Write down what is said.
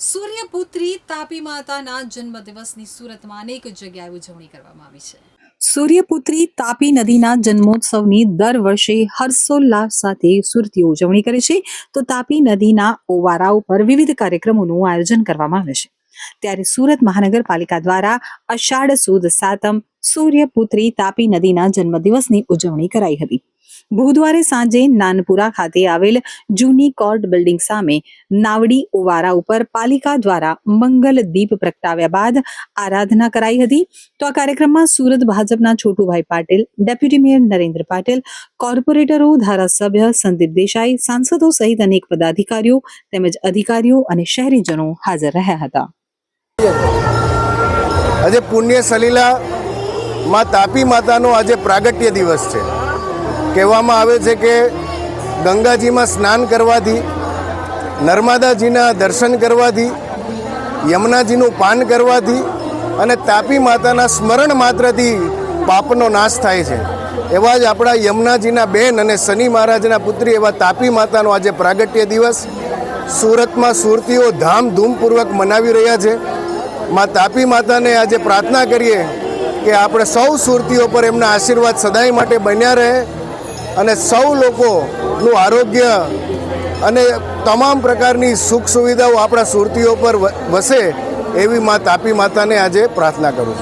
સૂર્યપુત્રી તાપી માતાના જન્મદિવસની સુરતમાં અનેક જગ્યાએ ઉજવણી કરવામાં આવી છે. સૂર્યપુત્રી તાપી નદીના જન્મોત્સવની દર વર્ષે હર્ષોલ્લાસ સાથે સુરતીઓ ઉજવણી કરે છે. તો તાપી નદીના ઓવારા ઉપર વિવિધ કાર્યક્રમોનું આયોજન કરવામાં આવે છે. ત્યારે સુરત મહાનગરપાલિકા દ્વારા અષાઢ સુદ સાતમ સૂર્યપુત્રી તાપી નદીના જન્મદિવસની ઉજવણી કરાઈ હતી. બુધવારે સાંજે નાનપુરા ખાતે આવેલ જૂની કોર્ટ બિલ્ડિંગ સામે નાવડી ઓવારા ઉપર પાલિકા દ્વારા મંગલ દીપ પ્રગટાવ્યા બાદ આરાધના કરાઈ હતી. તો આ કાર્યક્રમમાં સુરત ભાજપના છોટુભાઈ પાટીલ, ડેપ્યુટી મેયર નરેન્દ્ર પાટીલ, કોર્પોરેટરો, ધારાસભ્ય સંદીપ દેસાઈ, સાંસદો સહિત અનેક પદાધિકારીઓ તેમજ અધિકારીઓ અને શહેરીજનો હાજર રહ્યા હતા. આજે પુણ્ય સલીલા માં તાપી માતાનો આજે પ્રાગટ્ય દિવસ છે. કહેવામાં આવે છે કે ગંગાજીમાં સ્નાન કરવાથી, નર્મદાજીના દર્શન કરવાથી, યમુનાજીનું પાન કરવાથી અને તાપી માતાના સ્મરણ માત્રથી પાપનો નાશ થાય છે. એવા જ આપણા યમુનાજીના બેન અને શનિ મહારાજના પુત્રી એવા તાપી માતાનો આજે પ્રાગટ્ય દિવસ. સુરતમાં સુરતીઓ ધામધૂમપૂર્વક મનાવી રહ્યા છે. માં તાપી માતાને આજે પ્રાર્થના કરીએ કે આપણે સૌ સુરતીઓ પર એમના આશીર્વાદ સદાય માટે બન્યા રહે અને સૌ લોકોનું આરોગ્ય અને તમામ પ્રકારની સુખ સુવિધાઓ આપણા સુરતીઓ પર વસે એવી મા તાપી માતાને આજે પ્રાર્થના કરું છું.